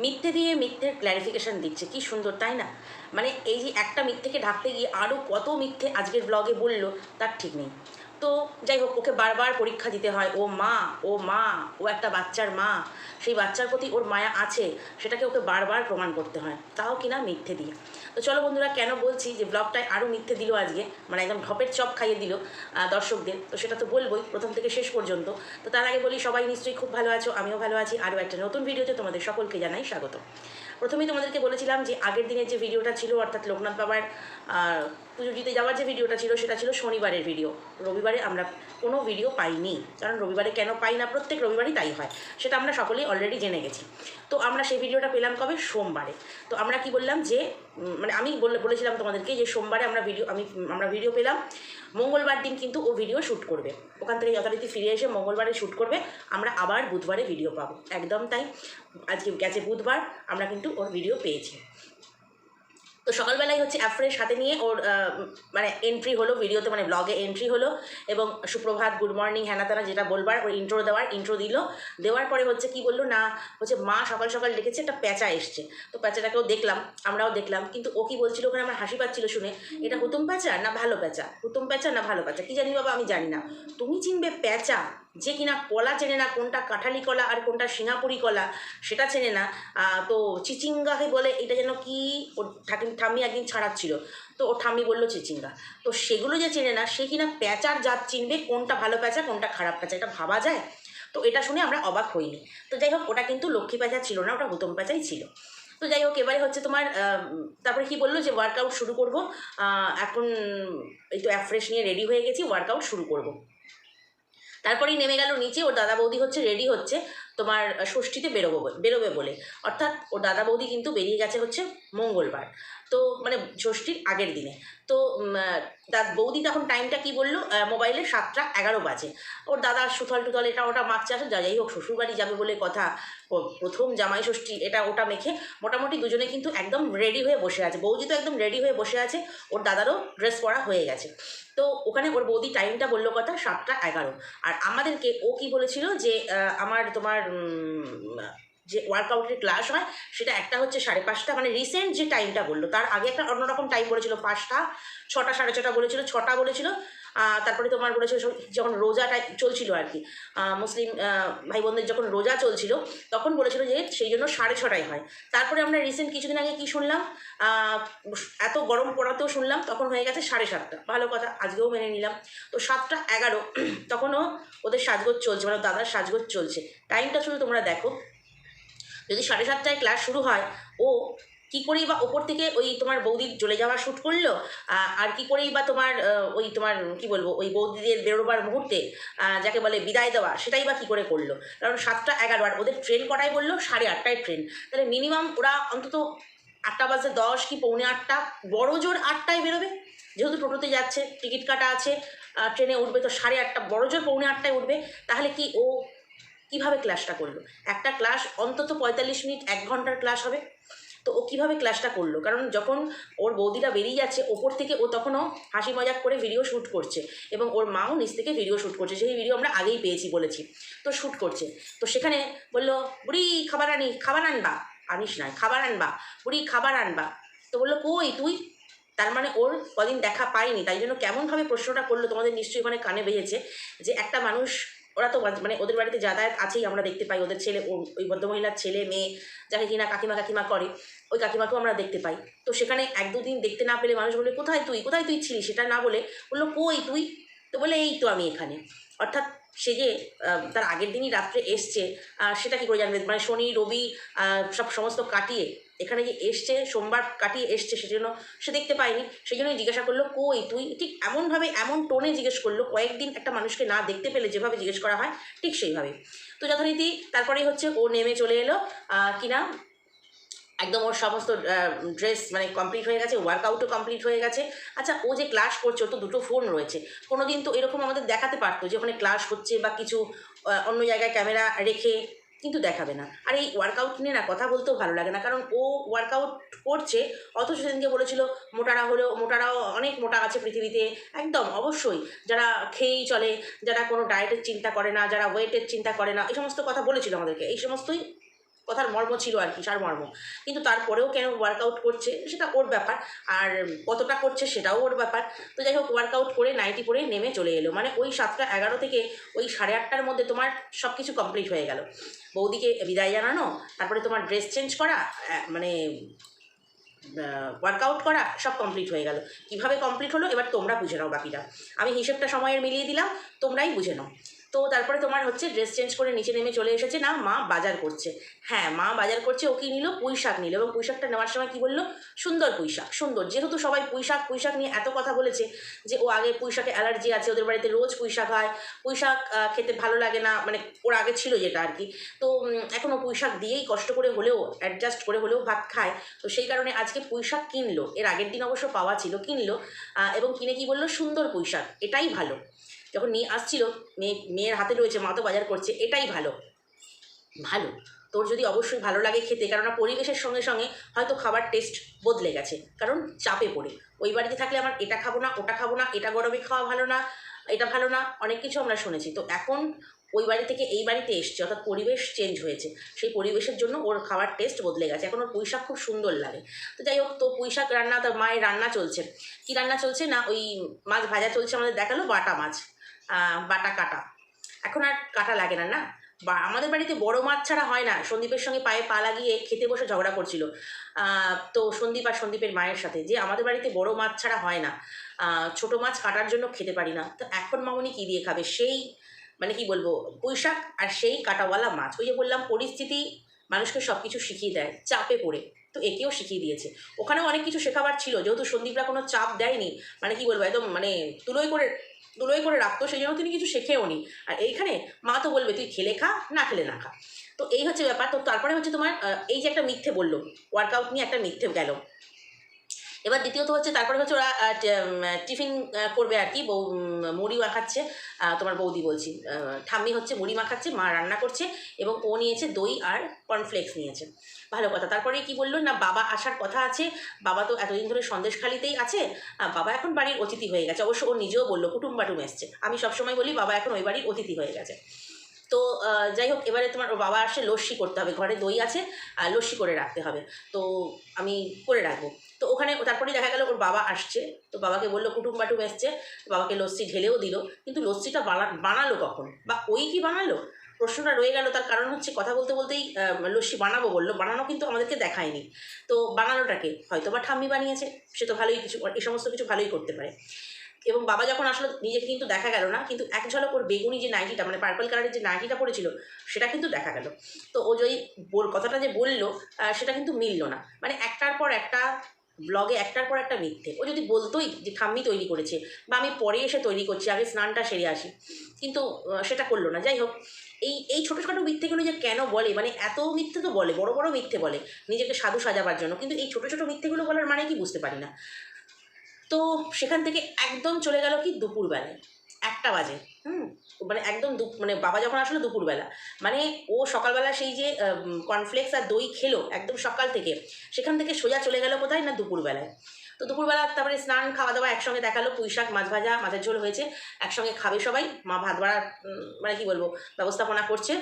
মিথ্যে দিয়ে মিথ্যের ক্ল্যারিফিকেশান দিচ্ছে, কি সুন্দর, তাই না? মানে এই যে একটা মিথ্যেকে ঢাকতে গিয়ে আরও কত মিথ্যে আজকের ব্লগে বলল, তার ঠিক নেই। তো যাই হোক, ওকে বারবার পরীক্ষা দিতে হয়। ও মা ও মা, ও একটা বাচ্চার মা। সেই বাচ্চার প্রতি ওর মায়া আছে, সেটাকে ওকে বারবার প্রমাণ করতে হয়। তাও কিনা মিথ্যে দিয়ে। তো চলো বন্ধুরা, কেন বলছি যে ব্লগটায় আরও মিথ্যে দিল আজকে? মানে একদম ঢপের চপ খাইয়ে দিল দর্শকদের। তো সেটা তো বলবোই, প্রথম থেকে শেষ পর্যন্ত। তো তার আগে বলি, সবাই নিশ্চয়ই খুব ভালো আছো, আমিও ভালো আছি। আরও একটা নতুন ভিডিওতে তোমাদের সকলকে জানাই স্বাগত। প্রথমেই তোমাদেরকে বলেছিলাম যে আগের দিনের যে ভিডিওটা ছিল, অর্থাৎ লোকনাথ বাবার পুজো দিতে যাওয়ার যে ভিডিওটা ছিল, সেটা ছিল শনিবারের ভিডিও। রবিবারে আমরা কোনো ভিডিও পাইনি, কারণ রবিবারে কেন পাই না? প্রত্যেক রবিবারই তাই হয়। সেটা আমরা সকলেই অলরেডি জেনে গেছি। তো আমরা সেই ভিডিওটা পেলাম কবে? সোমবারে। তো আমরা কি বললাম যে মানে আমি বলেছিলাম তোমাদেরকে যে সোমবারে আমরা ভিডিও, আমি, আমরা ভিডিও পেলাম। মঙ্গলবার দিন কিন্তু ও ভিডিও শ্যুট করবে। ওখান থেকে যথারীতি ফিরে এসে মঙ্গলবারে শ্যুট করবে। আমরা আবার বুধবারে ভিডিও পাবো। একদম তাই। আজকে গেছে বুধবার, আমরা কিন্তু ওর ভিডিও পেয়েছি। তো সকালবেলায় হচ্ছে অ্যাফ্রেশ সাথে নিয়ে ওর মানে এন্ট্রি হলো ভিডিওতে মানে ব্লগে এন্ট্রি হলো এবং সুপ্রভাত গুড মর্নিং হ্যানা তারা যেটা বলবার ওর ইন্ট্রো দেওয়ার ইন্ট্রো দিল। দেওয়ার পরে হচ্ছে কি বলল, না, হচ্ছে মা সকাল সকাল ডেকেছে, একটা প্যাঁচা এসছে। তো প্যাঁচাটাকেও দেখলাম, আমরাও দেখলাম, কিন্তু ও কি বলছিল, ওখানে আমার হাসি পাচ্ছিল শুনে, এটা হুতুম প্যাঁচা না ভালো প্যাঁচা হুতুম প্যাঁচা না ভালো প্যাঁচা কি জানি বাবা, আমি জানি না। তুমি চিনবে প্যাঁচা যে কিনা কলা চেনে না, কোনটা কাঁঠালি কলা আর কোনটা সিঙ্গাপুরি কলা সেটা চেনে না। তো চিচিঙ্গাকে বলে এটা যেন কি, ওর ঠাকি, ঠাম্মি একদিন ছাড়াচ্ছিল। তো ও ঠাম্মি বলল, চিচিঙ্গা। তো সেগুলো যে চেনে না, সে কিনা প্যাঁচার জাত চিনবে, কোনটা ভালো প্যাঁচা, কোনটা খারাপ প্যাঁচা, এটা ভাবা যায়? তো এটা শুনে আমরা অবাক হইনি। তো যাই হোক, ওটা কিন্তু লক্ষ্মী প্যাঁচা ছিল না, ওটা হুতম প্যাঁচাই ছিল। তো যাই হোক, এবারে হচ্ছে তোমার তারপরে কি বলল যে ওয়ার্কআউট শুরু করব। এখন এই তো অ্যাফ্রেশ নিয়ে রেডি হয়ে গেছি ওয়ার্কআউট শুরু করব। তারপরেই নেমে গেল নিচে, ওর দাদা বৌদি হচ্ছে রেডি হচ্ছে তোমার ষষ্ঠীতে বেরোবো বেরোবে বলে। অর্থাৎ ওর দাদা বৌদি কিন্তু বেরিয়ে গেছে হচ্ছে মঙ্গলবার। তো মানে ষষ্ঠীর আগের দিনে। তো তার বৌদি তখন টাইমটা কি বলল? মোবাইলে সাতটা এগারো বাজে। ওর দাদা সুথল টুথল, এটা ওটা মাখছে আসে যাই হোক, শ্বশুরবাড়ি যাবে বলে কথা। প্রথম জামাই ষষ্ঠী, এটা ওটা মেখে মোটামুটি দুজনে কিন্তু একদম রেডি হয়ে বসে আছে। বৌদি তো একদম রেডি হয়ে বসে আছে, ওর দাদারও ড্রেস পরা হয়ে গেছে। তো, ওখানে ওর বৌদি টাইমটা বলল কথা সাতটা এগারো। আর আমাদেরকে ও কি বলেছিল যে আমার তোমার যে ওয়ার্কআউটের ক্লাস হয়, সেটা একটা হচ্ছে সাড়ে পাঁচটা মানে রিসেন্ট যে টাইমটা বলল, তার আগে একটা অন্যরকম টাইম বলেছিল পাঁচটা, ছটা, সাড়ে ছটা বলেছিল ছটা বলেছিল তারপরে তোমার বলেছিল যখন রোজাটা চলছিল আর কি মুসলিম ভাই বোনদের যখন রোজা চলছিল, তখন বলেছিল যে সেই জন্য সাড়ে ছটায় হয়। তারপরে আমরা রিসেন্ট কিছুদিন আগে কি শুনলাম? এত গরম পড়াতেও শুনলাম, তখন হয়ে গেছে সাড়ে সাতটা। ভালো কথা, আজকেও মেনে নিলাম। তো সাতটা এগারো, তখনও ওদের সাজগোজ চলছে মানে দাদার সাজগোজ চলছে। টাইমটা শুধু তোমরা দেখো। যদি সাড়ে সাতটায় ক্লাস শুরু হয়, ও কি করেই বা ওপর থেকে ওই তোমার বৌদির চলে যাওয়া শ্যুট করল আর কি করেই বা তোমার ওই তোমার, কি বলব, ওই বৌদিদের বেরোবার মুহূর্তে যাকে বলে বিদায় দেওয়া, সেটাই বা কি করে করল? কারণ সাতটা এগারো, আর ওদের ট্রেন কটায় বলল? সাড়ে আটটায় ট্রেন তাহলে মিনিমাম ওরা অন্তত আটটা বাজে দশ কি পৌনে আটটা, বড় জোর আটটায় বেরোবে। যেহেতু টোটোতে যাচ্ছে, টিকিট কাটা আছে ট্রেনে উঠবে, তো সাড়ে আটটা, বড় জোর পৌনে আটটায় উঠবে। তাহলে কি ও কীভাবে ক্লাসটা করল? একটা ক্লাস অন্তত পঁয়তাল্লিশ মিনিট, এক ঘণ্টার ক্লাস হবে। তো ও কীভাবে ক্লাসটা করল? কারণ যখন ওর বৌদিরা বেরিয়ে যাচ্ছে, ওপর থেকে ও তখনও হাসি মজাক করে ভিডিও শ্যুট করছে এবং ওর মাও নিচ থেকে ভিডিও শ্যুট করছে। সেই ভিডিও আমরা আগেই পেয়েছি বলেছি। তো শ্যুট করছে। তো সেখানে বলল, বুড়ি, খাবার আনি, খাবার আনবা? আনিস নয় খাবার আনবা। বুড়ি, খাবার আনবা। তো বলল, কই তুই? তার মানে ওর কদিন দেখা পায়নি তাই জন্য কেমনভাবে প্রশ্নটা করল তোমাদের নিশ্চয়ই ওখানে কানে বেজেছে যে একটা মানুষ ওরা তো মানে ওদের বাড়িতে যাতায়াত আছেই, আমরা দেখতে পাই। ওদের ছেলে ওই ভদ্রমহিলার ছেলে, মেয়ে, যাকে কিনা কাকিমা কাকিমা করে, ওই কাকিমাকেও আমরা দেখতে পাই। তো সেখানে এক দুদিন দেখতে না পেলে মানুষ বলে, কোথায় তুই? কোথায় তুই ছিলি সেটা না বলে বলল, কই তুই? তো বলে, এই তো আমি এখানে। অর্থাৎ সে যে তার আগের দিনই রাত্রে এসছে সেটা কী করে জানবে? মানে শনি, রবি সব সমস্ত কাটিয়ে এখানে যে এসছে, সোমবার কাটিয়ে এসছে সেজন্য সে দেখতে পায়নি সেই জন্যই জিজ্ঞাসা করল, কই তুই? ঠিক এমনভাবে এমন টোনে জিজ্ঞেস করল, কয়েকদিন একটা মানুষকে না দেখতে পেলে যেভাবে জিজ্ঞেস করা হয়, ঠিক সেইভাবে। তো যথারীতি তারপরেই হচ্ছে ও নেমে চলে এলো কিনা একদম ওর সমস্ত ড্রেস মানে কমপ্লিট হয়ে গেছে ওয়ার্কআউটও কমপ্লিট হয়ে গেছে। আচ্ছা ও যে ক্লাস করছে, ওর তো দুটো ফোন রয়েছে। কোনো দিন তো এরকম আমাদের দেখাতে পারতো যে ওখানে ক্লাস হচ্ছে বা কিছু অন্য জায়গায় ক্যামেরা রেখে কিন্তু দেখাবে না। আর এই ওয়ার্কআউট নিয়ে না কথা বলতেও ভালো লাগে না, কারণ ও ওয়ার্কআউট করছে, অথচ সেদিনকে বলেছিল, মোটারা হলেও, মোটারাও অনেক মোটা আছে পৃথিবীতে। একদম, অবশ্যই। যারা খেয়েই চলে, যারা কোনো ডায়েটের চিন্তা করে না, যারা ওয়েটের চিন্তা করে না, এই সমস্ত কথা বলেছিল আমাদেরকে। এই সমস্তই কথার মর্ম ছিল আর কি সারমর্ম কিন্তু তারপরেও কেন ওয়ার্কআউট করছে, সেটা ওর ব্যাপার। আর কতটা করছে সেটাও ওর ব্যাপার। তো যাই হোক ওয়ার্কআউট করে নাইটি পরে নেমে চলে এলো। মানে ওই সাতটা এগারো থেকে ওই সাড়ে আটটার মধ্যে তোমার সব কিছু কমপ্লিট হয়ে গেল। বৌদিকে বিদায় জানানো, তারপরে তোমার ড্রেস চেঞ্জ করা মানে ওয়ার্কআউট করা, সব কমপ্লিট হয়ে গেল। কীভাবে কমপ্লিট হলো, এবার তোমরা বুঝে নাও বাকিটা। আমি হিসেবটা সময়ের মিলিয়ে দিলাম, তোমরাই বুঝে নাও। তো তারপরে তোমার হচ্ছে ড্রেস চেঞ্জ করে নিচে নেমে চলে এসেছে। না মা বাজার করছে। হ্যাঁ মা বাজার করছে ও কি নিল? পুঁই শাক নিল এবং পুঁই শাকটা নেওয়ার সময় কি বলল? সুন্দর পুঁই শাক সুন্দর। যেহেতু সবাই পুঁই শাক পুঁই শাক নিয়ে এত কথা বলেছে যে ও আগে পুঁই শাকে অ্যালার্জি আছে ওদের বাড়িতে রোজ পুঁই শাক হয়। পুঁই শাক খেতে ভালো লাগে না মানে ওর আগে ছিল যেটা আর কি। তো উম, এখন ও পুঁই শাক দিয়েই কষ্ট করে হলেও অ্যাডজাস্ট করে হলেও ভাত খায়। তো সেই কারণে আজকে পুঁই শাক কিনলো। এর আগের দিন অবশ্য পাওয়া ছিল কিনলো। এবং কিনে কি বলল? সুন্দর পুঁই শাক এটাই ভালো। যখন নিয়ে আসছিল, মেয়ে, মেয়ের হাতে রয়েছে, মা তো বাজার করছে, এটাই ভালো। ভালো। তোর যদি অবশ্যই ভালো লাগে খেতে, কেননা পরিবেশের সঙ্গে সঙ্গে হয়তো খাবার টেস্ট বদলে গেছে, কারণ চাপে পড়ে। ওই বাড়িতে থাকলে আমার এটা খাব না, ওটা খাব না, এটা গরমে খাওয়া ভালো না, এটা ভালো না, অনেক কিছু আমরা শুনেছি। তো এখন ওই বাড়ি থেকে এই বাড়িতে এসছে, অর্থাৎ পরিবেশ চেঞ্জ হয়েছে। সেই পরিবেশের জন্য ওর খাবার টেস্ট বদলে গেছে। এখন ওর পুঁইশাক খুব সুন্দর লাগে। তো যাই হোক, তো পুঁইশাক রান্না, তার মায়ের রান্না চলছে। কী রান্না চলছে না, ওই মাছ ভাজা চলছে আমাদের দেখাল, বাটা মাছ। বাটা কাটা। এখন আর কাটা লাগে না না? বা আমাদের বাড়িতে বড় মাছ ছাড়া হয় না। সন্দীপের সঙ্গে পায়ে পা লাগিয়ে খেতে বসে ঝগড়া করছিল। তো সন্দীপ আর সন্দীপের মায়ের সাথে যে আমাদের বাড়িতে বড় মাছ ছাড়া হয় না। ছোট মাছ কাটার জন্য খেতে পারি না। তো এখন মামনি কী দিয়ে খাবে? সেই মানে কি বলব, পুঁইশাক আর সেই কাটাওয়ালা মাছ। ওই যে বললাম, পরিস্থিতি মানুষকে সব কিছু শিখিয়ে দেয়, চাপে পড়ে। তো একেও শিখিয়ে দিয়েছে। ওখানেও অনেক কিছু শেখাবার ছিল, যেহেতু সন্দীপরা কোনো চাপ দেয়নি মানে কি বলব, একদম মানে তুলোই করে তুলোই করে রাখতো, সেই জন্য তিনি কিছু শেখেও নি। আর এইখানে মা তো বলবে, তুই খেলে খা, না খেলে না খা। তো এই হচ্ছে ব্যাপার। তো তারপরে হচ্ছে তোমার এই যে একটা মিথ্যে বলল ওয়ার্কআউট নিয়ে একটা মিথ্যে গেল। এবার দ্বিতীয়ত হচ্ছে তারপরে হচ্ছে ওরা টিফিন করবে আর কি, বউ মুড়ি মাখাচ্ছে তোমার বৌদি বলছি ঠাম্মি হচ্ছে মুড়ি মাখাচ্ছে, মা রান্না করছে এবং ও নিয়েছে দই আর কর্নফ্লেক্স নিয়েছে। ভালো কথা। তারপরে কি বলল, না, বাবা আসার কথা আছে, বাবা তো এতদিন ধরে সন্দেশখালিতেই আছে বাবা এখন বাড়ির অতিথি হয়ে গেছে। অবশ্য ও নিজেও বলল, কুটুম বাটুম এসছে। আমি সবসময় বলি, বাবা এখন ওই বাড়ির অতিথি হয়ে গেছে। তো যাই হোক, এবারে তোমার বাবা আসে, লস্যি করতে হবে। ঘরে দই আছে, আর লস্যি করে রাখতে হবে। তো, আমি করে রাখব। তো ওখানে তারপরেই দেখা গেল ওর বাবা আসছে। তো বাবাকে বলল, কুটুম বাটুম এসছে। বাবাকে লস্যি ঢেলেও দিল। কিন্তু লস্যিটা বানা, বানালো কখন? বা ওই কি বানালো? প্রশ্নটা রয়ে গেল, তার কারণ হচ্ছে কথা বলতে বলতেই লস্যি বানাবো বলল। বানানো কিন্তু আমাদেরকে দেখায়নি। তো বানানোটাকে হয়তো বা ঠাম্মি বানিয়েছে, সে তো ভালোই কিছু এই সমস্ত কিছু ভালোই করতে পারে। এবং বাবা যখন আসলো, নিজেকে কিন্তু দেখা গেল না, কিন্তু এক ঝলক ওর বেগুনি যে নাইটিটা মানে পার্পল কালারের যে নাইটিটা পড়েছিল সেটা কিন্তু দেখা গেল। তো ও যে কথাটা যে বলল সেটা কিন্তু মিললো না। মানে একটার পর একটা ব্লগে একটার পর একটা মিথ্যে। ও যদি বলতোই যে ঠাম্মি তৈরি করেছে বা আমি পরে এসে তৈরি করছি, আগে স্নানটা সেরে আসি। কিন্তু সেটা করল না। যাই হোক, এই এই ছোটো ছোটো মিথ্যেগুলো যে কেন বলে মানে এত মিথ্যে তো বলে, বড় বড় মিথ্যে বলে, নিজেকে সাধু সাজাবার জন্য। কিন্তু এই ছোটো ছোটো মিথ্যেগুলো বলার মানে কি বুঝতে পারি না। তো সেখান থেকে একদম চলে গেল কি দুপুরবেলায়। একটা বাজে, হুম? মানে একদম দু মানে বাবা যখন আসলো দুপুরবেলা মানে ও সকালবেলা সেই যে কর্নফ্লেক্স আর দই খেলো একদম সকাল থেকে, সেখান থেকে সোজা চলে গেল কোথায় না দুপুরবেলায়? তো দুপুরবেলা তারপরে স্নান খাওয়া দাওয়া একসঙ্গে দেখাল, পুঁই শাক, মাছ ভাজা, মাছের ঝোল হয়েছে, একসঙ্গে খাবে সবাই, মা ভাত বাড়ার মানে কী বলব, ব্যবস্থাপনা করছে।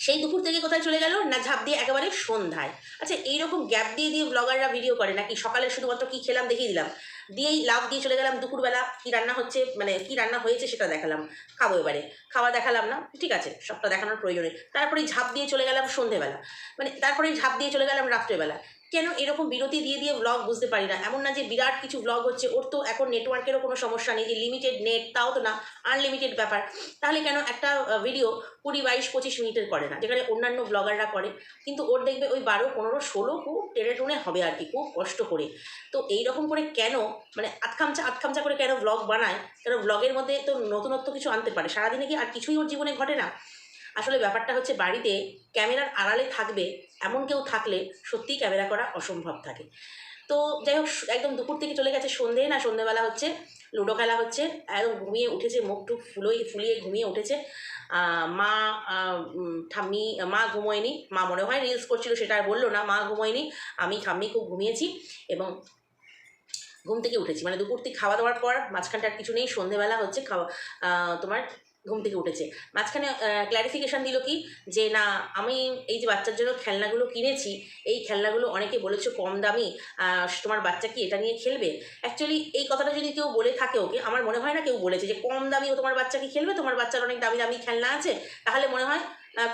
সেই দুপুর থেকে কোথায় চলে গেল না ঝাঁপ দিয়ে একেবারে সন্ধ্যায়? আচ্ছা এইরকম গ্যাপ দিয়ে দিয়ে ব্লগাররা ভিডিও করে নাকি? সকালে শুধুমাত্র কী খেলাম দেখিয়ে দিলাম? দিয়েই লাভ দিয়ে চলে গেলাম দুপুরবেলা, কী রান্না হচ্ছে মানে কী রান্না হয়েছে সেটা দেখালাম। খাব এবারে। খাওয়া দেখালাম না, ঠিক আছে, সবটা দেখানোর প্রয়োজনে। তারপরে ঝাঁপ দিয়ে চলে গেলাম সন্ধেবেলা। মানে তারপরে ঝাঁপ দিয়ে চলে গেলাম রাত্রেবেলা। কেন এরকম বিরতি দিয়ে দিয়ে ব্লগ বুঝতে পারি না? এমন না যে বিরাট কিছু ব্লগ হচ্ছে, ওর তো এখন নেটওয়ার্কেরও কোনো সমস্যা নেই, যে লিমিটেড নেট তাও তো না আনলিমিটেড ব্যাপার। তাহলে কেন একটা ভিডিও কুড়ি, বাইশ, পঁচিশ মিনিটের করে না? যেখানে অন্যান্য ব্লগাররা করে, কিন্তু ওর দেখবে ওই বারো, পনেরো, ষোলো খুব টেনে টুনে হবে আর কি, খুব কষ্ট করে। তো এই রকম করে কেন মানে আতখামচা আতখামচা করে কেন ব্লগ বানায়? কেন ব্লগের মধ্যে তো নতুনত্ব কিছু আনতে পারে? সারাদিনে কি আর কিছুই ওর জীবনে ঘটে না? আসলে ব্যাপারটা হচ্ছে বাড়িতে ক্যামেরার আড়ালে থাকবে, এমন কেউ থাকলে সত্যিই ক্যামেরা করা অসম্ভব থাকে। তো যাই হোক, একদম দুপুর থেকে চলে গেছে সন্ধে, না সন্ধেবেলা হচ্ছে লুডো খেলা হচ্ছে, একদম ঘুমিয়ে উঠেছে, মুখ টুক ফুলোই ফুলিয়ে ঘুমিয়ে উঠেছে। মা ঠাম্মি, মা ঘুমোয়নি, মা মনে হয় রিলস করছিল, সেটা আর বলল না, মা ঘুমোয়নি, আমি, ঠাম্মি খুব ঘুমিয়েছি এবং ঘুম থেকে উঠেছি। মানে দুপুর থেকে খাওয়া দাওয়ার পর মাঝখানটা আর কিছু নেই, সন্ধেবেলা হচ্ছে খাওয়া তোমার ঘুম থেকে উঠেছে। মাঝখানে ক্ল্যারিফিকেশান দিল কি? যে না, আমি এই যে বাচ্চার জন্য খেলনাগুলো কিনেছি, এই খেলনাগুলো অনেকে বলেছ কম দামি তোমার বাচ্চা কি এটা নিয়ে খেলবে? অ্যাকচুয়ালি এই কথাটা যদি কেউ বলে থাকে ওকে, আমার মনে হয় না কেউ বলেছে যে কম দামি ও তোমার বাচ্চা কি খেলবে? তোমার বাচ্চার অনেক দামি দামি খেলনা আছে। তাহলে মনে হয়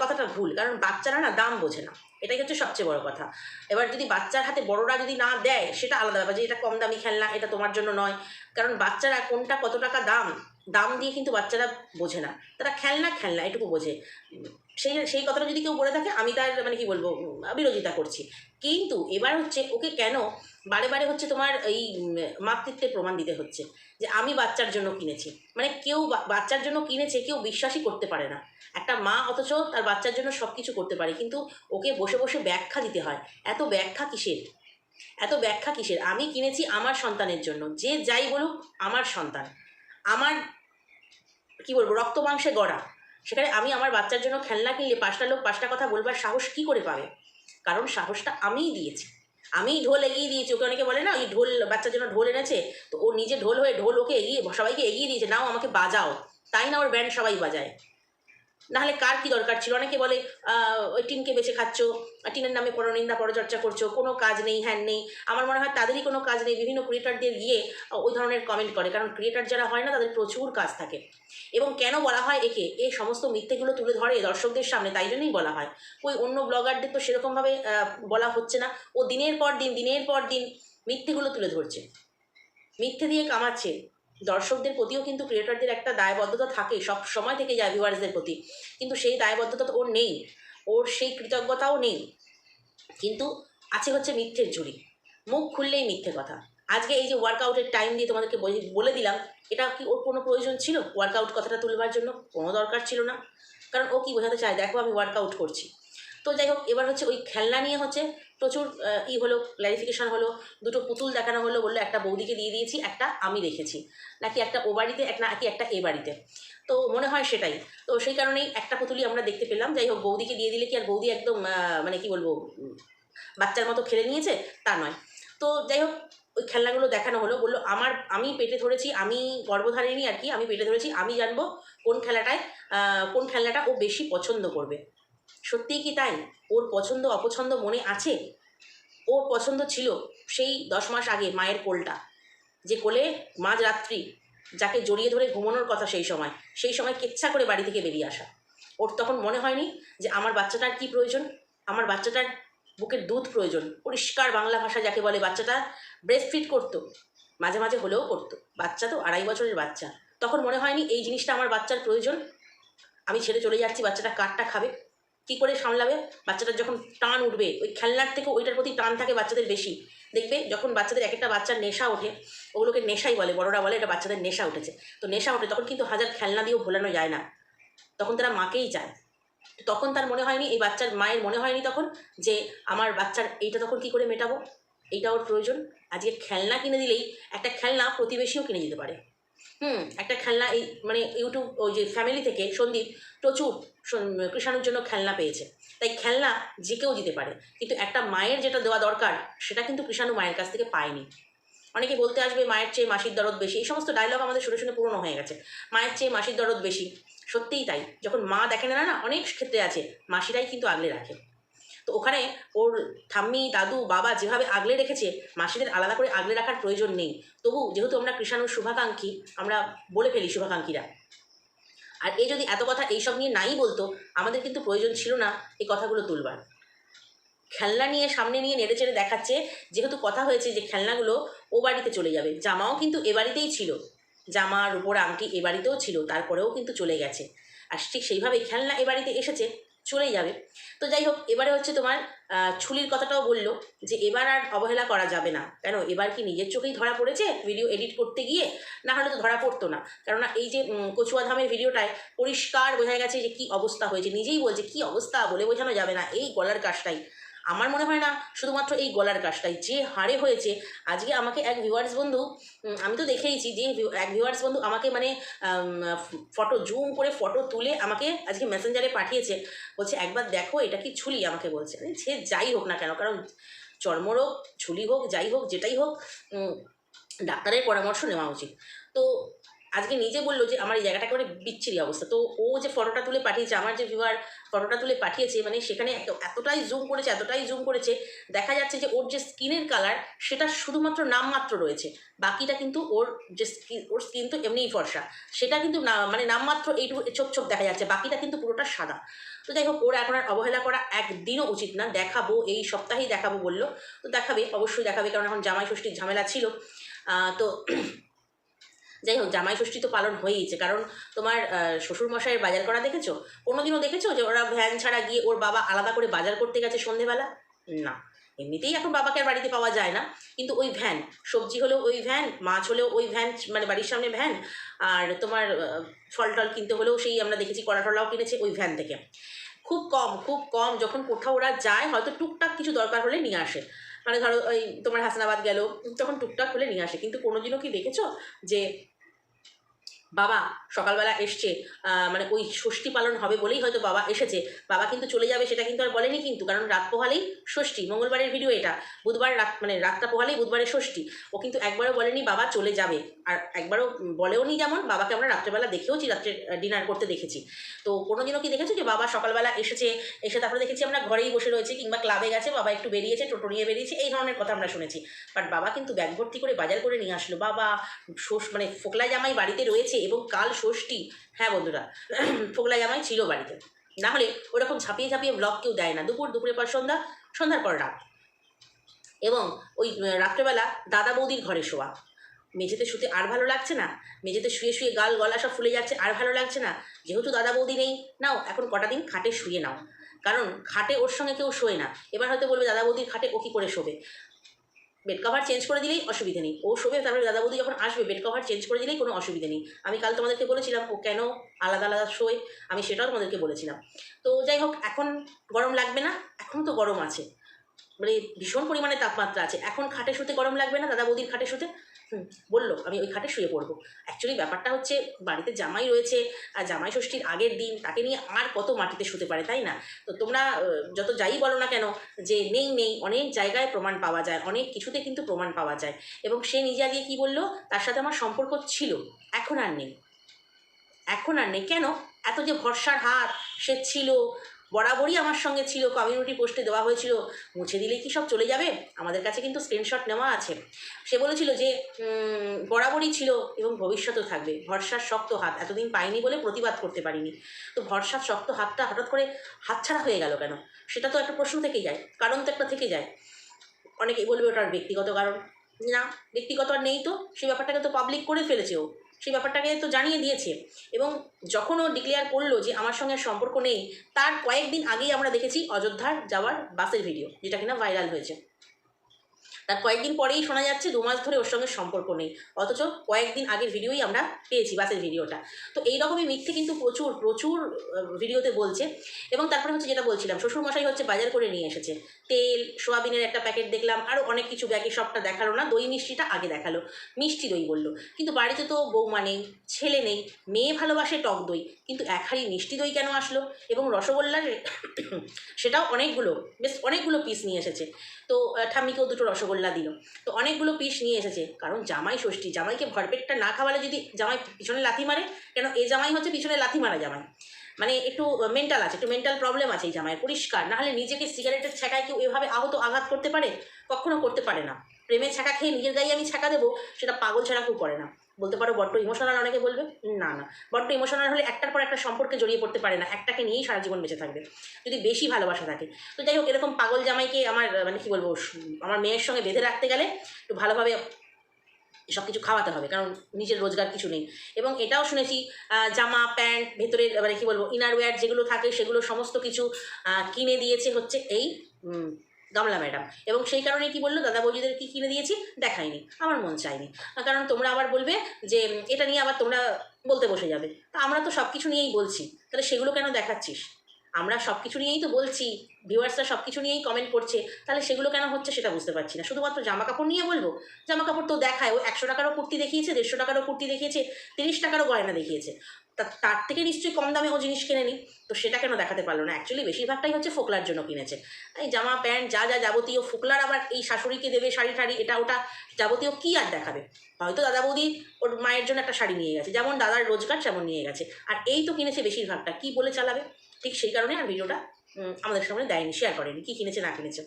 কথাটা ভুল। কারণ বাচ্চারা না দাম বোঝে না। এটাই হচ্ছে সবচেয়ে বড় কথা। এবার যদি বাচ্চার হাতে বড়রা যদি না দেয়, সেটা আলাদা ব্যাপার যে এটা কম দামি খেলনা, এটা তোমার জন্য নয়। কারণ বাচ্চারা কোনটা কত টাকা দাম দাম দিয়ে কিন্তু বাচ্চারা বোঝে না। তারা খেলনা খেলনা, এটুকু বোঝে। সেই সেই কথাটা যদি কেউ বলে থাকে, আমি তার মানে কি বলব, বিরোধিতা করছি। কিন্তু এবার হচ্ছে ওকে কেন বারে বারে হচ্ছে তোমার এই মাতৃত্বের প্রমাণ দিতে হচ্ছে? যে আমি বাচ্চার জন্য কিনেছি। মানে কেউ বাচ্চার জন্য কিনেছে, কেউ বিশ্বাসই করতে পারে না। একটা মা অথচ তার বাচ্চার জন্য সব কিছু করতে পারে, কিন্তু ওকে বসে বসে ব্যাখ্যা দিতে হয়। এত ব্যাখ্যা কিসের? এত ব্যাখ্যা কিসের? আমি কিনেছি আমার সন্তানের জন্য। যে যাই বলুক, আমার সন্তান। আমার কি বলব, রক্ত মাংসে গড়া। সেখানে আমি আমার বাচ্চার জন্য খেলনা কিনলে পাঁচটা লোক পাঁচটা কথা বলবার সাহস কি করে পাবে? কারণ সাহসটা আমিই দিয়েছি। আমিই ঢোল এগিয়ে দিয়েছি। ওকে অনেকে বলে না, ওই ঢোল, বাচ্চার জন্য ঢোল এনেছে? তো ও নিজে ঢোল হয়ে ঢোল ওকে এগিয়ে, সবাইকে এগিয়ে দিয়েছে, নাও আমাকে বাজাও। তাই না ওর ব্যান্ড সবাই বাজায়। নাহলে কার কি দরকার ছিল? অনেকে বলে ওই টিনকে বেঁচে খাচ্ছ টিনের নামে পরনিন্দা পরচর্চা করছ, কোনো কাজ নেই, হ্যান নেই। আমার মনে হয় তাদেরই কোনো কাজ নেই। বিভিন্ন ক্রিয়েটারদের গিয়ে ওই ধরনের কমেন্ট করে। কারণ ক্রিয়েটার যারা হয় না, তাদের প্রচুর কাজ থাকে। এবং কেন বলা হয় একে? এই সমস্ত মিথ্যেগুলো তুলে ধরে দর্শকদের সামনে, তাই জন্যই বলা হয়। ওই অন্য ব্লগারদের তো সেরকমভাবে বলা হচ্ছে না। ও দিনের পর দিন, দিনের পর দিন মিথ্যেগুলো তুলে ধরছে। মিথ্যে দিয়ে কামাচ্ছে। দর্শকদের প্রতিও কিন্তু ক্রিয়েটারদের একটা দায়বদ্ধতা থাকে, সব সময় থেকে যায় ভিউয়ার্সদের প্রতি। কিন্তু সেই দায়বদ্ধতা তো ওর নেই, ওর সেই কৃতজ্ঞতাও নেই। কিন্তু আছে হচ্ছে মিথ্যের ঝুড়ি মুখ খুললেই মিথ্যে কথা। আজকে এই যে ওয়ার্কআউটের টাইম দিয়ে তোমাদেরকে বলে- দিলাম, এটা কি ওর কোনো প্রয়োজন ছিল? ওয়ার্কআউট কথাটা তুলবার জন্য কোনো দরকার ছিল না। কারণ ও কি বোঝাতে চায়, দেখো আমি ওয়ার্কআউট করছি। তো যাই হোক, এবার হচ্ছে ওই খেলনা নিয়ে হচ্ছে প্রচুর ই হলো ক্ল্যারিফিকেশন হলো, দুটো পুতুল দেখানো হলো বলল, একটা বৌদিকে দিয়ে দিয়েছি, একটা আমি রেখেছি। নাকি একটা ও বাড়িতে, এক, নাকি একটা এ বাড়িতে। তো মনে হয় সেটাই। তো সেই কারণেই একটা পুতুলই আমরা দেখতে পেলাম। যাই হোক, বৌদিকে দিয়ে দিলে কি আর বৌদি একদম মানে কি বলব বাচ্চার মতো খেলে নিয়েছে? তা নয়। তো যাই হোক, ওই খেলনাগুলো দেখানো হলো, বলল, আমার, আমি পেটে ধরেছি, আমি গর্ভধারিণী আর কি, আমি পেটে ধরেছি, আমি জানব কোন খেলাটায় কোন খেলনাটা ও বেশি পছন্দ করবে। সত্যিই কি তাই? ওর পছন্দ অপছন্দ মনে আছে? ওর পছন্দ ছিল সেই দশ মাস আগে মায়ের কোলটা। যে কোলে মাঝরাত্রি যাকে জড়িয়ে ধরে ঘুমানোর কথা সেই সময়। সেই সময় কেচ্ছা করে বাড়ি থেকে বেরিয়ে আসা। ওর তখন মনে হয়নি যে আমার বাচ্চাটার কি প্রয়োজন? আমার বাচ্চাটার বুকের দুধ প্রয়োজন। পরিষ্কার বাংলা ভাষা যাকে বলে বাচ্চাটা ব্রেস্ট ফিট করতো, মাঝে মাঝে হলেও করতো। বাচ্চা তো আড়াই বছরের বাচ্চা। তখন মনে হয়নি এই জিনিসটা আমার বাচ্চার প্রয়োজন? আমি ছেড়ে চলে যাচ্ছি, বাচ্চাটা কাঠটা খাবে? কি করে সামলাবে? বাচ্চাটার যখন টান উঠবে, ওই খেলনার থেকে ওইটার প্রতি টান থাকে বাচ্চাদের বেশি। দেখবে যখন বাচ্চাদের এক একটা বাচ্চার নেশা ওঠে, ওগুলোকে নেশাই বলে, বড়রা বলে এটা বাচ্চাদের নেশা উঠেছে। তো নেশা ওঠে, তখন কিন্তু হাজার খেলনা দিয়েও ভোলানো যায় না। তখন তারা মাকেই চায়। তখন তার মনে হয়নি, এই বাচ্চার মায়ের মনে হয়নি তখন যে আমার বাচ্চার এইটা তখন কি করে মেটাবো? এইটা ওর প্রয়োজন। আজকে খেলনা কিনে দিলেই একটা খেলনা প্রতিবেশীও কিনে দিতে পারে। হুম। একটা খেলনা এই মানে ইউটিউব ওই যে ফ্যামিলি থেকে সন্দীপ প্রচুর কৃষাণুর জন্য খেলনা পেয়েছে। তাই খেলনা যে কেউ দিতে পারে। কিন্তু একটা মায়ের যেটা দেওয়া দরকার, সেটা কিন্তু কৃষাণু মায়ের কাছ থেকে পায়নি। অনেকে বলতে আসবে মায়ের চেয়ে মাসির দরদ বেশি। এই সমস্ত ডায়লগ আমাদের শুনে শুনে পুরনো হয়ে গেছে। মায়ের চেয়ে মাসির দরদ বেশি। সত্যিই তাই। যখন মা দেখে না না, অনেক ক্ষেত্রে আছে। মাসিরাই কিন্তু আগলে রাখে। তো ওখানে ওর ঠাম্মি, দাদু, বাবা যেভাবে আগলে রেখেছে, মাসিদের আলাদা করে আগলে রাখার প্রয়োজন নেই। তবু যেহেতু আমরা কৃষাণুর শুভাকাঙ্ক্ষী, আমরা বলে ফেলি শুভাকাঙ্ক্ষীরা। আর এ যদি এত কথা এইসব নিয়ে নাই বলতো, আমাদের কিন্তু প্রয়োজন ছিল না এই কথাগুলো তুলবার। খেলনা নিয়ে সামনে নিয়ে নেড়ে চেড়ে দেখাচ্ছে, যেহেতু কথা হয়েছে যে খেলনাগুলো ও বাড়িতে চলে যাবে। জামাও কিন্তু এ বাড়িতেই ছিল। জামার উপর আংটি এ বাড়িতেও ছিল, তারপরেও কিন্তু চলে গেছে। আর ঠিক সেইভাবেই খেলনা এ বাড়িতে এসেছে। চলেই যাবে। তো যাই হোক, এবারে হচ্ছে তোমার ছুলির কথাটাও বলল যে এবার আর অবহেলা করা যাবে না। কেন? এবার কি নিজের চোখেই ধরা পড়েছে ভিডিও এডিট করতে গিয়ে? না হলে তো ধরা পড়তো না। কেননা এই যে কচুয়াধামের কচুয়া ধামের ভিডিওটায় পরিষ্কার বোঝা গেছে যে কি অবস্থা হয়েছে। নিজেই বলছে, কি অবস্থা? বলে বোঝানো যাবে না। এই গলার কাজটাই। আমার মনে হয় না শুধুমাত্র এই গলার কাজটাই। যে হারে হয়েছে, আজকে আমাকে এক ভিউয়ার্স বন্ধু আমি তো দেখেইছি যে এক ভিউয়ার্স বন্ধু আমাকে মানে ফটো জুম করে ফটো তুলে আমাকে আজকে মেসেঞ্জারে পাঠিয়েছে। বলছে, একবার দেখো, এটা কি ছুলি? আমাকে বলছে। সে যাই হোক না কেন, কারণ চর্মরোগ, ছুলি হোক, যাই হোক, যেটাই হোক ডাক্তারের পরামর্শ নেওয়া উচিত। তো আজকে নিজে বলল যে, আমার এই জায়গাটা একেবারে বিচ্ছিরি অবস্থা। তো ও যে ফটোটা তুলে পাঠিয়েছে, আমার যে ভিউয়ার ফটোটা তুলে পাঠিয়েছে মানে সেখানে এত- এতটাই জুম করেছে, এতটাই জুম করেছে, দেখা যাচ্ছে যে ওর যে স্কিনের কালার সেটা শুধুমাত্র নামমাত্র রয়েছে। বাকিটা কিন্তু ওর যে স্কিন ওর স্কিন তো এমনিই ফর্সা। সেটা কিন্তু না মানে নামমাত্র এইটুকু ছোপ ছোপ দেখা যাচ্ছে। বাকিটা কিন্তু পুরোটা সাদা। তো যাই হোক, ওর এখন আর অবহেলা করা একদিনও উচিত না। দেখাবো, এই সপ্তাহেই দেখাবো বলল। তো দেখাবে, অবশ্যই দেখাবে, কারণ এখন জামাই ষষ্ঠীর ঝামেলা ছিল। তো যাই হোক, জামাই ষষ্ঠী তো পালন হয়েইছে। কারণ তোমার শ্বশুরমশাইয়ের বাজার করা দেখেছ? কোনোদিনও দেখেছ যে ওরা ভ্যান ছাড়া গিয়ে ওর বাবা আলাদা করে বাজার করতে গেছে সন্ধেবেলা? না, এমনিতেই এখন বাবাকে আর বাড়িতে পাওয়া যায় না। কিন্তু ওই ভ্যান, সবজি হলেও ওই ভ্যান, মাছ হলেও ওই ভ্যান মানে বাড়ির সামনে ভ্যান, আর তোমার ফল টল কিনতে হলেও সেই আমরা দেখেছি কড়া টলাও কিনেছে ওই ভ্যান থেকে। খুব কম খুব কম, যখন কোথাও ওরা যায়, হয়তো টুকটাক কিছু দরকার হলে নিয়ে আসে। মানে ধরো ওই তোমার হাসনাবাদ গেল, তখন টুকটাক হলে নিয়ে আসে। কিন্তু কোনোদিনও কি দেখেছ যে বাবা, সকালবেলা এসছে মানে ওই ষষ্ঠী পালন হবে বলেই হয়তো বাবা এসেছে। বাবা কিন্তু চলে যাবে সেটা কিন্তু আর বলেনি কিন্তু, কারণ রাত পোহালেই ষষ্ঠী, মঙ্গলবারের ভিডিও এটা। বুধবার রাত মানে রাতটা পোহালেই বুধবারের ষষ্ঠী। ও কিন্তু একবারও বলেনি বাবা চলে যাবে। আর একবারও বলেও নি যেমন, বাবাকে আমরা রাত্রেবেলা দেখেওছি, রাত্রে ডিনার করতে দেখেছি। তো কোনোদিনও কি দেখেছ যে বাবা সকালবেলা এসেছে, এসে তারপরে দেখেছি আমরা ঘরেই বসে রয়েছে কিংবা ক্লাবে গেছে, বাবা একটু বেরিয়েছে, টোটো নিয়ে বেরিয়েছে, এই ধরনের কথা আমরা শুনেছি। বাট বাবা কিন্তু ব্যাগ ভর্তি করে বাজার করে নিয়ে আসলো। বাবা ষোষ মানে ফোকলা জামাই বাড়িতে রয়েছে এবং কাল ষষ্ঠী। হ্যাঁ বন্ধুরা, ফোকলা জামাই ছিল বাড়িতে। না হলে ওরকম ঝাঁপিয়ে ঝাঁপিয়ে ব্লগ কেউ দেয় না। দুপুর দুপুরের পর সন্ধ্যা, সন্ধ্যার পর রাত। এবং ওই রাত্রেবেলা দাদা বৌদির ঘরে শোয়া। মেঝেতে শুতে আর ভালো লাগছে না? মেঝেতে শুয়ে শুয়ে গাল, গলা সব ফুলে যাচ্ছে, আর ভালো লাগছে না? যেহেতু দাদা বৌদি নেই, নাও এখন কটা দিন খাটে শুয়ে নাও। কারণ খাটে ওর সঙ্গে কেউ শোয় না। এবার হয়তো বলবে, দাদা বৌদির খাটে ও কী করে শোবে? বেড কভার চেঞ্জ করে দিলেই অসুবিধা নেই। ও শোবে, তারপরে দাদা বৌদি যখন আসবে বেড কভার চেঞ্জ করে দিলেই কোনো অসুবিধে নেই। আমি কাল তোমাদেরকে বলেছিলাম, ও কেন আলাদা আলাদা শোয়? আমি সেটাও তোমাদেরকে বলেছিলাম। তো যাই হোক, এখন গরম লাগবে না, এখন তো গরম আছে। মানে ভীষণ পরিমাণে তাপমাত্রা আছে। এখন খাটে শুতে গরম লাগবে না দাদা বৌদির খাটে শুতে। হুম। বলল, আমি ওই খাটে শুয়ে পড়ব। অ্যাকচুয়ালি ব্যাপারটা হচ্ছে, বাড়িতে জামাই রয়েছে, আর জামাই ষষ্ঠীর আগের দিন তাকে নিয়ে আর কত মাটিতে শুতে পারে, তাই না? তো তোমরা যত যাই বলো না কেন, যে নেই নেই, অনেক জায়গায় প্রমাণ পাওয়া যায়, অনেক কিছুতে কিন্তু প্রমাণ পাওয়া যায়। এবং সে নিজে আগে কী বলল, তার সাথে আমার সম্পর্ক ছিল, এখন আর নেই। এখন আর নেই। কেন? এত যে ভরসার হাত সে ছিল বরাবরই আমার সঙ্গে ছিল কমিউনিটি পোস্টে দেওয়া হয়েছিল, মুছে দিলেই কি সব চলে যাবে? আমাদের কাছে কিন্তু স্ক্রিনশট নেওয়া আছে। সে বলেছিল যে বরাবরই ছিল এবং ভবিষ্যতেও থাকবে। ভরসার শক্ত হাত, এতদিন পাইনি বলে প্রতিবাদ করতে পারিনি। তো ভরসার শক্ত হাতটা হঠাৎ করে হাতছাড়া হয়ে গেল কেন? সেটা তো একটা প্রশ্ন থেকেই যায়, কারণ তো একটা থেকে যায়। অনেকেই বলবে ওটার ব্যক্তিগত কারণ। না, ব্যক্তিগত আর নেই তো। সেই ব্যাপারটাকে তো পাবলিক করে ফেলেছে ও। সেই ব্যাপারটাকে তো জানিয়ে দিয়েছে। এবং যখন ও ডিক্লেয়ার করল যে আমার সঙ্গে সম্পর্ক নেই, তার কয়েকদিন আগেই আমরা দেখেছি অযোধ্যার যাওয়ার বাসের ভিডিও যেটা কিনা ভাইরাল হয়েছে। তার কয়েকদিন পরেই শোনা যাচ্ছে দু মাস ধরে ওর সঙ্গে সম্পর্ক নেই। অথচ কয়েকদিন আগের ভিডিওই আমরা পেয়েছি বাসের ভিডিওটা। তো এই রকমই মিথ্যে কিন্তু প্রচুর প্রচুর ভিডিওতে বলছে। এবং তারপরে হচ্ছে যেটা বলছিলাম, শ্বশুরমশাই হচ্ছে বাজার করে নিয়ে এসেছে। তেল, সোয়াবিনের একটা প্যাকেট দেখলাম আরও অনেক কিছু ব্যাগে সবটা দেখাল না, দই মিষ্টিটা আগে দেখাল, মিষ্টি দই বলল। কিন্তু বাড়িতে তো বৌমা নেই, ছেলে নেই, মেয়ে ভালোবাসে টক দই, কিন্তু এক হাঁড়ি মিষ্টি দই কেন আসলো? এবং রসগোল্লার সেটাও অনেকগুলো, বেশ অনেকগুলো পিস নিয়ে এসেছে। তো ঠাম্মিকেও দুটো রসগোল্লা দিল। তো অনেকগুলো পিস নিয়ে এসেছে। কারণ জামাই ষষ্ঠী, জামাইকে ভরপেটটা না খাওয়ালে যদি জামাই পিছনে লাথি মারে, কেন এই জামাই হচ্ছে পিছনে লাথি মারা জামাই। মানে একটু মেন্টাল আছে, একটু মেন্টাল প্রবলেম আছে এই জামাইয়ের। পরিষ্কার নাহলে নিজেকে সিগারেটের ছ্যাঁকায় কেউ এভাবে আহত আঘাত করতে পারে? কখনো করতে পারে না। প্রেমের ছ্যাঁকা খেয়ে নিজের গায়ে আমি ছ্যাঁকা দেবো, সেটা পাগল ছাড়া কেউ করে না। বলতে পারো বড্ড ইমোশনাল অনেকে বলবে না না। বড্ড ইমোশনাল হলে একটার পর একটা সম্পর্কে জড়িয়ে পড়তে পারে না, একটাকে নিয়েই সারা জীবন বেঁচে থাকবে। যদি বেশি ভালোবাসা থাকে। তো যাই হোক, এরকম পাগল জামাইকে আমার মানে কি বলব আমার মেয়ের সঙ্গে বেঁধে রাখতে গেলে একটু ভালোভাবে সব কিছু খাওয়াতে হবে, কারণ নিজের রোজগার কিছু নেই। এবং এটাও শুনেছি জামা, প্যান্ট, ভেতরের মানে কি বলব ইনারওয়্যার যেগুলো থাকে, সেগুলো সমস্ত কিছু কিনে দিয়েছে হচ্ছে এই গামলা ম্যাডাম। এবং সেই কারণে কি বলল, দাদা বৌদিদের কি কিনে দিয়েছি? দেখায়নি আমার মন চায়নি কারণ তোমরা আবার বলবে যে, এটা নিয়ে আবার তোমরা বলতে বসে যাবে। তা আমরা তো সব কিছু নিয়েই বলছি। তাহলে সেগুলো কেন দেখাচ্ছিস? আমরা সব কিছু নিয়েই তো বলছি ভিউয়ার্সরা সব কিছু নিয়েই কমেন্ট করছে, তাহলে সেগুলো কেন হচ্ছে সেটা বুঝতে পারছি না। শুধুমাত্র জামা কাপড় নিয়ে বলব জামা কাপড় তো দেখায়, ও একশো টাকারও কুর্তি দেখিয়েছে, দেড়শো টাকারও কুর্তি দেখিয়েছে, তিরিশ টাকারও গয়না দেখিয়েছে। তা তার থেকে নিশ্চয়ই কম দামে ও জিনিস কিনে নিই তো সেটা কেন দেখাতে পারল না? অ্যাকচুয়ালি বেশিরভাগটাই হচ্ছে ফোকলার জন্য কিনেছে। এই জামা, প্যান্ট, যা যা যাবতীয় ফোকলার আবার এই শাশুড়িকে দেবে শাড়ি টাড়ি এটা ওটা যাবতীয় কী আর দেখাবে? হয়তো দাদা বৌদি ওর মায়ের জন্য একটা শাড়ি নিয়ে গেছে, যেমন দাদার রোজগার তেমন নিয়ে গেছে। আর এই তো কিনেছে বেশিরভাগটা, কী বলে চালাবে? ঠিক সেই কারণে আর ভিডিওটা আমাদের সামনে দেয়নি শেয়ার করেনি, কী কিনেছে, না কিনেছে।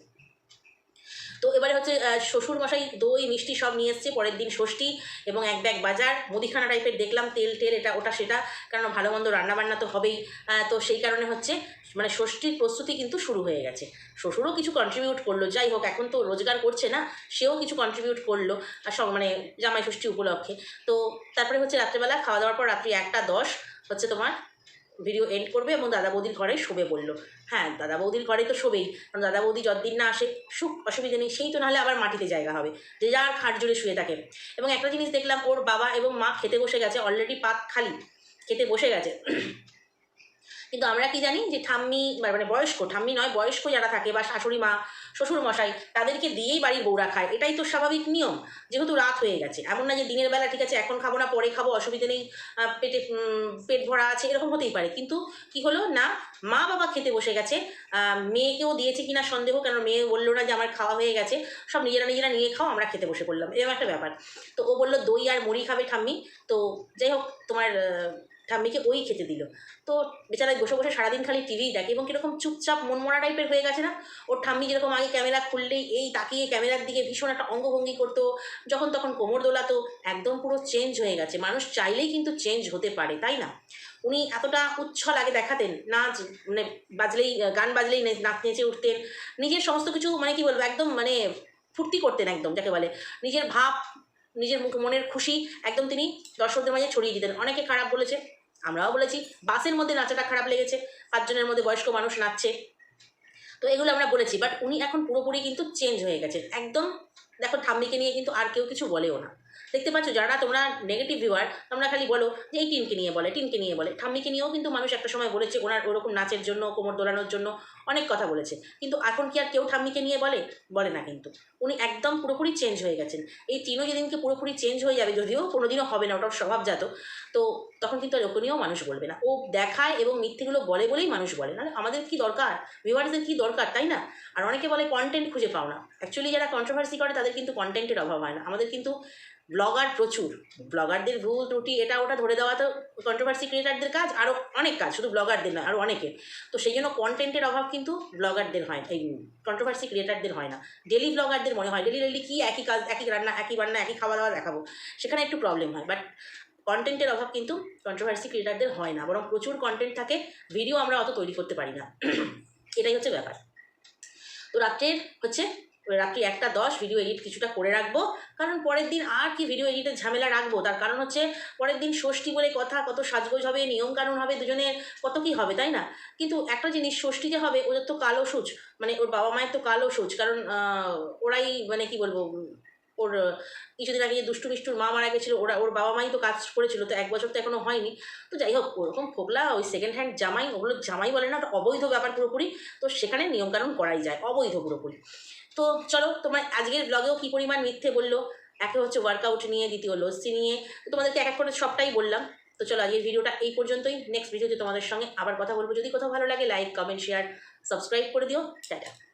তো এবারে হচ্ছে শ্বশুর মশাই দই, মিষ্টি সব নিয়ে এসছে, পরের দিন ষষ্ঠী এবং এক ব্যাগ বাজার, মুদিখানা টাইপের দেখলাম, তেল টেল এটা, ওটা, সেটা কারণ ভালো মন্দ রান্নাবান্না তো হবেই। তো সেই কারণে হচ্ছে মানে ষষ্ঠীর প্রস্তুতি কিন্তু শুরু হয়ে গেছে। শ্বশুরও কিছু কন্ট্রিবিউট করল, যাই হোক, এখন তো রোজগার করছে না, সেও কিছু কন্ট্রিবিউট করল, আর সব মানে জামাই ষষ্ঠী উপলক্ষে। তো তারপরে হচ্ছে রাত্রেবেলা খাওয়া দাওয়ার পর রাত্রি একটা দশ, হচ্ছে তোমার ভিডিও এন্ড করবে এবং দাদা বৌদির ঘরে শোবে বলল। হ্যাঁ দাদা বৌদির ঘরে তো শোবেই। কারণ দাদা বৌদি যতদিন না আসে, সুখ, অসুবিধা নেই, সেই তো নাহলে আবার মাটিতে জায়গা হবে। যে যার খাট জুড়ে শুয়ে থাকে। এবং একটা জিনিস দেখলাম, ওর বাবা এবং মা খেতে বসে গেছে অলরেডি পাত খালি, খেতে বসে গেছে। কিন্তু আমরা কি জানি যে ঠাম্মি মানে বয়স্ক, ঠাম্মি নয়, বয়স্ক যারা থাকে বা শাশুড়ি মা, শ্বশুর মশাই, তাদেরকে দিয়েই বাড়ির বউরা খায়। এটাই তো স্বাভাবিক নিয়ম, যেহেতু রাত হয়ে গেছে। এমন না যে দিনের বেলা, ঠিক আছে, এখন খাব না, পরে খাব, অসুবিধে নেই পেটে পেট ভরা আছে, এরকম হতেই পারে। কিন্তু কি হলো? না মা বাবা খেতে বসে গেছে। মেয়েকেও দিয়েছে কিনা সন্দেহ, কেন মেয়ে বলল না যে আমার খাওয়া হয়ে গেছে। সব নিজেরা নিজেরা নিয়ে খাও, আমরা খেতে বসে পড়লাম। এরকম একটা ব্যাপার। তো ও বলল, দই আর মুড়ি খাবে ঠাম্মি। তো যাই হোক, তোমার ঠাম্মিকে ওই খেতে দিল। তো বেচারায় বসে বসে সারাদিন খালি টিভিই দেখে এবং কীরকম চুপচাপ মনমরা টাইপের হয়ে গেছে না? ওর ঠাম্মি যেরকম আগে ক্যামেরা খুললেই এই তাকিয়ে ক্যামেরার দিকে ভীষণ একটা অঙ্গভঙ্গি করতো, যখন তখন কোমর দোলাতো, একদম পুরো চেঞ্জ হয়ে গেছে। মানুষ চাইলেই কিন্তু চেঞ্জ হতে পারে, তাই না? উনি এতটা উচ্ছল আগে দেখাতেন, নাচ মানে বাজলেই, গান বাজলেই নাচ নেচে উঠতেন। নিজের সমস্ত কিছু মানে কি বলব, একদম মানে ফুর্তি করতেন একদম, যাকে বলে। নিজের ভাব, নিজের মনের খুশি, একদম তিনি দর্শকদের মাঝে ছড়িয়ে দিতেন। অনেকে খারাপ বলেছে আমরাও বলেছি, বাসের মধ্যে নাচাটা খারাপ লেগেছে, পাঁচজনের মধ্যে বয়স্ক মানুষ নাচছে। তো এগুলো আমরা বলেছি বাট উনি এখন পুরোপুরি কিন্তু চেঞ্জ হয়ে গেছে একদম, দেখো, ঠাম্মিকে নিয়ে কিন্তু আর কেউ কিছু বলেও না। দেখতে পাচ্ছ, যারা তোমরা নেগেটিভ ভিউয়ার তোমরা খালি বলো যে এই টিনকে নিয়ে বলে টিনকে নিয়ে বলে। ঠাম্মিকে নিয়েও কিন্তু মানুষ একটা সময় বলেছে, ওনার ওরকম নাচের জন্য, কোমর দোলানোর জন্য অনেক কথা বলেছে। কিন্তু এখন কি আর কেউ ঠাম্মিকে নিয়ে বলে? বলে না কিন্তু। উনি একদম পুরোপুরি চেঞ্জ হয়ে গেছেন। এই টিনও যেদিনকে পুরোপুরি চেঞ্জ হয়ে যাবে, যদিও কোনোদিনও হবে না ওটার স্বভাবজাত তো তখন কিন্তু আর ওকে নিয়েও মানুষ বলবে না। ও দেখায় এবং মিথ্যেগুলো বলে বলেই মানুষ বলে। নাহলে আমাদের কি দরকার? ভিউয়ার্সদের কি দরকার, তাই না? আর অনেকে বলে কন্টেন্ট খুঁজে পাও না। অ্যাকচুয়ালি যারা কন্ট্রোভার্সি করে, তাদের কিন্তু কন্টেন্টের অভাব হয় না। আমাদের কিন্তু ব্লগার প্রচুর। ব্লগারদের ভুল ত্রুটি, এটা ওটা ধরে দেওয়া তো কন্ট্রোভার্সি ক্রিয়েটারদের কাজ আরও অনেক কাজ, শুধু ব্লগারদের নয় আরও অনেকের তো সেই জন্য কন্টেন্টের অভাব কিন্তু ব্লগারদের হয়, এই কন্ট্রোভার্সি ক্রিয়েটারদের হয় না। ডেলি ব্লগারদের মনে হয় ডেলি ডেলি কি একই কাজ, একই রান্না একই রান্না একই খাওয়া দাওয়া দেখাবো, সেখানে একটু প্রবলেম হয়। বাট কন্টেন্টের অভাব কিন্তু কন্ট্রোভার্সি ক্রিয়েটারদের হয় না, বরং প্রচুর কন্টেন্ট থাকে ভিডিও আমরা অত তৈরি করতে পারি না। এটাই হচ্ছে ব্যাপার। তো রাত্রের হচ্ছে রাত্রি একটা দশ ভিডিও এডিট কিছুটা করে রাখব। কারণ পরের দিন আর কি ভিডিও এডিটের ঝামেলা রাখব? তার কারণ হচ্ছে পরের দিন ষষ্ঠী বলে কথা, কত সাজগোজ হবে, নিয়ম কানুন হবে দুজনের কত কি হবে, তাই না? কিন্তু একটা জিনিস, ষষ্ঠী যে হবে, ওদের তো কালো সুচ মানে ওর বাবা মায়ের তো কালো সুচ। কারণ ওরাই মানে কি বলব, ওর, কিছুদিন আগে যে দুষ্টু মিষ্টুর মা মারা গেছিল, ওরা, ওর বাবা মাই তো কাজ করেছিল, তো এক বছর তো এখনও হয়নি। তো যাই হোক, ওরকম ফোকলা, ওই সেকেন্ড হ্যান্ড জামাই, ওগুলো জামাই বলে না, ওটা অবৈধ ব্যাপার পুরোপুরি। তো সেখানে নিয়মকানুন করাই যায়, অবৈধ পুরোপুরি। তো চলো, তোমার আজকের ব্লগেও কি পরিমাণ মিথ্যে বলল? একে হচ্ছে ওয়ার্কআউট নিয়ে, দ্বিতীয় লস্যি নিয়ে। তোমাদেরকে এক এক করে সবটাই বললাম। তো চলো, আজকের ভিডিওটা এই পর্যন্তই। নেক্সট ভিডিওতে তোমাদের সঙ্গে আবার কথা বলব। যদি কোথাও ভালো লাগে লাইক কমেন্ট শেয়ার সাবস্ক্রাইব করে দিও। টাটা।